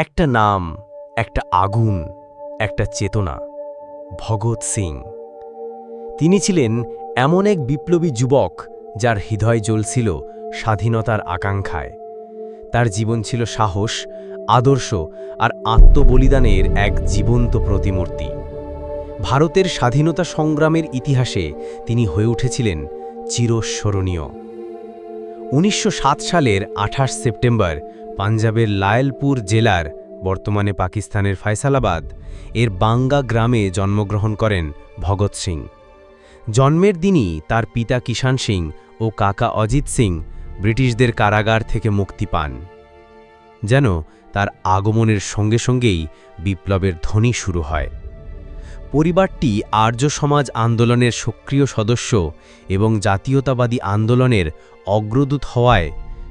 একটা নাম, একটা আগুন, একটা চেতনা, ভগৎ সিং। তিনি ছিলেন এমন এক বিপ্লবী যুবক যার হৃদয় জ্বলছিল স্বাধীনতার আকাঙ্ক্ষায়। তার জীবন ছিল সাহস, আদর্শ আর আত্মবলিদানের এক জীবন্ত প্রতিমূর্তি। ভারতের স্বাধীনতা সংগ্রামের ইতিহাসে তিনি হয়ে উঠেছিলেন চিরস্মরণীয়। উনিশশো সাত সালের আঠাশ সেপ্টেম্বর পাঞ্জাবের লায়লপুর জেলার, বর্তমানে পাকিস্তানের ফয়সালাবাদ, এর বাঙ্গা গ্রামে জন্মগ্রহণ করেন ভগৎ সিং। জন্মের দিনই তার পিতা কিষাণ সিং ও কাকা অজিত সিং ব্রিটিশদের কারাগার থেকে মুক্তি পান। যেন তার আগমনের সঙ্গে সঙ্গেই বিপ্লবের ধ্বনি শুরু হয়। পরিবারটি আর্য সমাজ আন্দোলনের সক্রিয় সদস্য এবং জাতীয়তাবাদী আন্দোলনের অগ্রদূত হওয়ায়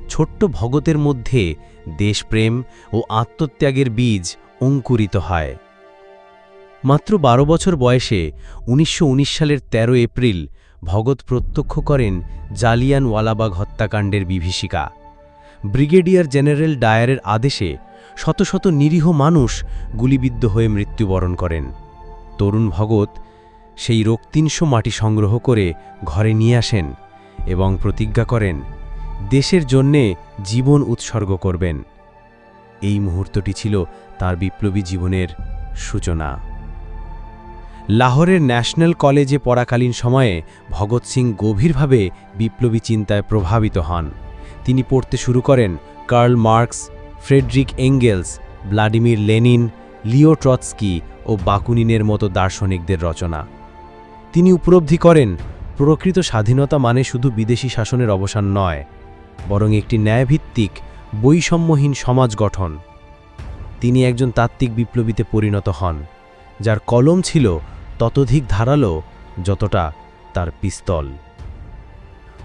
ছোট্ট ভগতের মধ্যে দেশপ্রেম ও আত্মত্যাগের বীজ অঙ্কুরিত হয়। মাত্র বারো বছর বয়সে উনিশশো উনিশ সালের ১৩ এপ্রিল ভগৎ প্রত্যক্ষ করেন জালিয়ানওয়ালাবাগ হত্যাকাণ্ডের বিভীষিকা। ব্রিগেডিয়ার জেনারেল ডায়ারের আদেশে শত শত নিরীহ মানুষ গুলিবিদ্ধ হয়ে মৃত্যুবরণ করেন। তরুণ ভগৎ সেই রক্তিংশ মাটি সংগ্রহ করে ঘরে নিয়ে আসেন এবং প্রতিজ্ঞা করেন দেশের জন্যে জীবন উৎসর্গ করবেন। এই মুহূর্তটি ছিল তার বিপ্লবী জীবনের সূচনা। লাহোরের ন্যাশনাল কলেজে পড়াকালীন সময়ে ভগৎ সিং গভীরভাবে বিপ্লবী চিন্তায় প্রভাবিত হন। তিনি পড়তে শুরু করেন Karl Marx, Friedrich Engels, Vladimir Lenin, Leo Trotsky ও বাকুনিনের মতো দার্শনিকদের রচনা। তিনি উপলব্ধি করেন, প্রকৃত স্বাধীনতা মানে শুধু বিদেশি শাসনের অবসান নয় বরং একটি ন্যায়ভিত্তিক, বৈষম্যহীন সমাজ গঠন। তিনি একজন তাত্ত্বিক বিপ্লবীতে পরিণত হন, যার কলম ছিল ততোধিক ধারালো যতটা তার পিস্তল।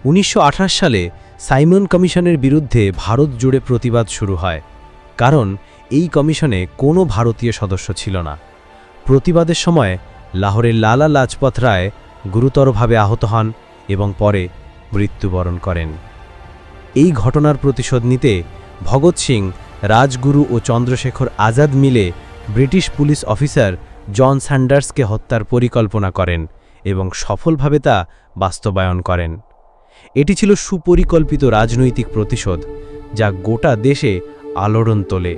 উনিশশো আঠাশ সালে সাইমন কমিশনের বিরুদ্ধে ভারত জুড়ে প্রতিবাদ শুরু হয়, কারণ এই কমিশনে কোনো ভারতীয় সদস্য ছিল না। প্রতিবাদের সময় লাহোরের লালা লাজপত রায় গুরুতরভাবে আহত হন এবং পরে মৃত্যুবরণ করেন। এই ঘটনার প্রতিশোধ নিতে ভগৎ সিং, রাজগুরু ও চন্দ্রশেখর আজাদ মিলে ব্রিটিশ পুলিশ অফিসার জন স্যান্ডার্সকে হত্যার পরিকল্পনা করেন এবং সফলভাবে তা বাস্তবায়ন করেন। এটি ছিল সুপরিকল্পিত রাজনৈতিক প্রতিশোধ যা গোটা দেশে আলোড়ন তোলে।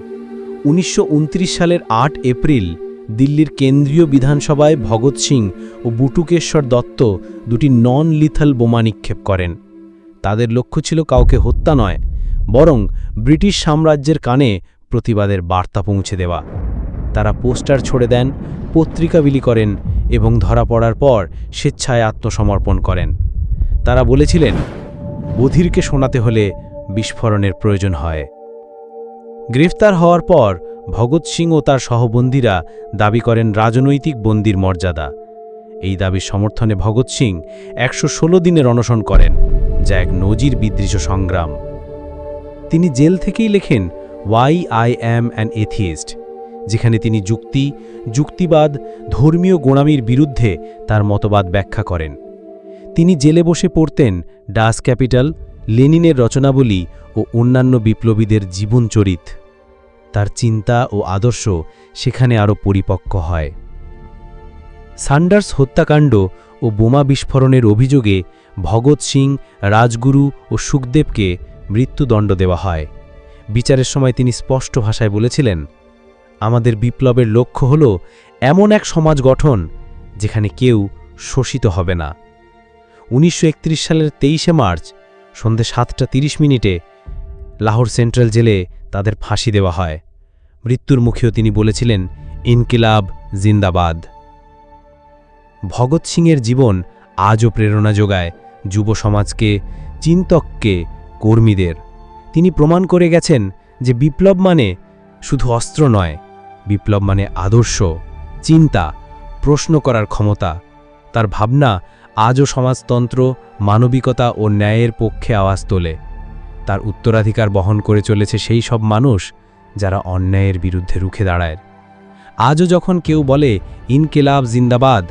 উনিশশো উনত্রিশ সালের আট এপ্রিল দিল্লির কেন্দ্রীয় বিধানসভায় ভগৎ সিং ও বুটুকেশ্বর দত্ত দুটি নন লিথাল বোমা নিক্ষেপ করেন। তাদের লক্ষ্য ছিল কাউকে হত্যা নয়, বরং ব্রিটিশ সাম্রাজ্যের কানে প্রতিবাদের বার্তা পৌঁছে দেওয়া। তারা পোস্টার ছড়ে দেন, পত্রিকা বিলি করেন এবং ধরা পড়ার পর স্বেচ্ছায় আত্মসমর্পণ করেন। তারা বলেছিলেন, বধিরকে শোনাতে হলে বিস্ফোরণের প্রয়োজন হয়। গ্রেফতার হওয়ার পর ভগৎ সিং ও তার সহবন্দীরা দাবি করেন রাজনৈতিক বন্দির মর্যাদা। এই দাবির সমর্থনে ভগৎ সিং একশো ষোলো দিনের অনশন করেন। যা এক নজির বিদৃশ সংগ্রাম। তিনি জেল থেকেই লেখেন why I am an atheist যেখানে তিনি যুক্তি, যুক্তিবাদ, ধর্মীয় গোড়ামির বিরুদ্ধে তার মতবাদ ব্যাখ্যা করেন। তিনি জেলে বসে পড়তেন ডাস ক্যাপিটাল লেনিনের রচনাবলী ও অন্যান্য বিপ্লবীদের জীবনচরিত তার চিন্তা ও আদর্শ সেখানে আরও পরিপক্ক হয়। সান্ডার্স হত্যাকাণ্ড ও বোমা বিস্ফোরণের অভিযোগে ভগৎ সিং, রাজগুরু ও সুখদেবকে মৃত্যুদণ্ড দেওয়া হয়। বিচারের সময় তিনি স্পষ্ট ভাষায় বলেছিলেন, আমাদের বিপ্লবের লক্ষ্য হল এমন এক সমাজ গঠন যেখানে কেউ শোষিত হবে না। উনিশশো একত্রিশ সালের তেইশে মার্চ সন্ধে সাতটা তিরিশ মিনিটে লাহোর সেন্ট্রাল জেলে তাদের ফাঁসি দেওয়া হয়। মৃত্যুর মুখেও তিনি বলেছিলেন, ইনকিলাব জিন্দাবাদ। ভগৎ সিংয়ের জীবন আজও প্রেরণা যোগায় যুব সমাজকে, চিন্তককে, কর্মীদের। তিনি প্রমাণ করে গেছেন যে বিপ্লব মানে শুধু অস্ত্র নয়, বিপ্লব মানে আদর্শ, চিন্তা, প্রশ্ন করার ক্ষমতা। তার ভাবনা আজও সমাজতন্ত্র, মানবিকতা ও ন্যায়ের পক্ষে আওয়াজ তোলে। তার উত্তরাধিকার বহন করে চলেছে সেই সব মানুষ যারা অন্যায়ের বিরুদ্ধে রুখে দাঁড়ায়। আজও যখন কেউ বলে, ইনকেলাব জিন্দাবাদ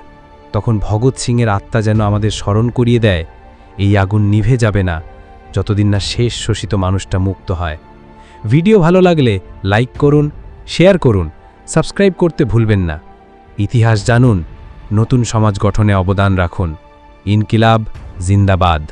তখন ভগৎ সিংয়ের আত্মা যেন আমাদের স্মরণ করিয়ে দেয়, এই আগুন নিভে যাবে না, যতদিন না শেষ শোষিত মানুষটা মুক্ত হয়। ভিডিও ভালো লাগলে লাইক করুন, শেয়ার করুন, সাবস্ক্রাইব করতে ভুলবেন না। ইতিহাস জানুন, নতুন সমাজ গঠনে অবদান রাখুন। ইনকিলাব, জিন্দাবাদ।